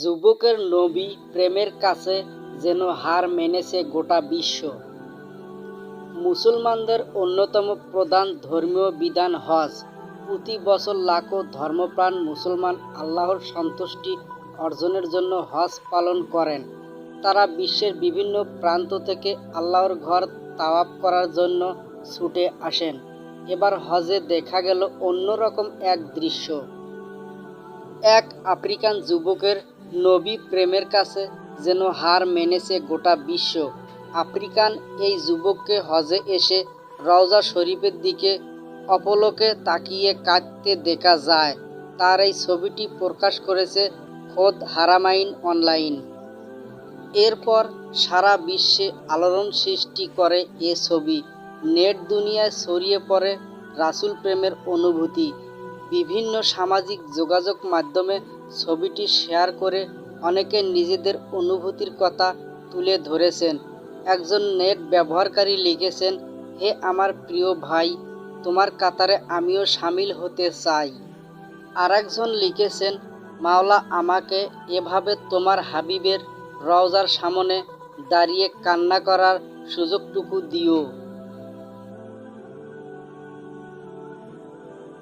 যুবকের নবী প্রেমের কাছে যেন হার মেনেছে গোটা বিশ্ব। মুসলমানদের অন্যতম প্রধান ধর্মীয় বিধান হজ। প্রতি বছর লাখো ধর্মপ্রাণ মুসলমান আল্লাহর সন্তুষ্টি অর্জনের জন্য হজ পালন করেন। তারা বিশ্বের বিভিন্ন প্রান্ত থেকে আল্লাহর ঘর তাওয়াফ করার জন্য ছুটে আসেন। এবার হজে দেখা গেল অন্যরকম এক দৃশ্য। এক আফ্রিকান যুবকের নবী প্রেমের কাছে যেন হার মেনেছে গোটা বিশ্ব। আফ্রিকান এই যুবককে হজে এসে রওজা শরীফের দিকে, অপলকে তাকিয়ে কাঁদতে দেখা যায়। তার এই ছবিটি প্রকাশ করেছে খোদ হারামাইন অনলাইন। এরপর সারা বিশ্বে আলোড়ন সৃষ্টি করে এ ছবি। নেট দুনিয়ায় ছড়িয়ে পড়ে রাসুল প্রেমের অনুভূতি। বিভিন্ন সামাজিক যোগাযোগ মাধ্যমে ছবিটি শেয়ার করে অনেকে নিজেদের অনুভূতির কথা তুলে ধরেছেন। একজন নেট ব্যবহারকারী লিখেছেন, হে আমার প্রিয় ভাই, তোমার কাতারে আমিও সামিল হতে চাই। আরেকজন লিখেছেন, মাওলা আমাকে এভাবে তোমার হাবিবের রওজার সামনে দাঁড়িয়ে কান্না করার সুযোগটুকু দিও।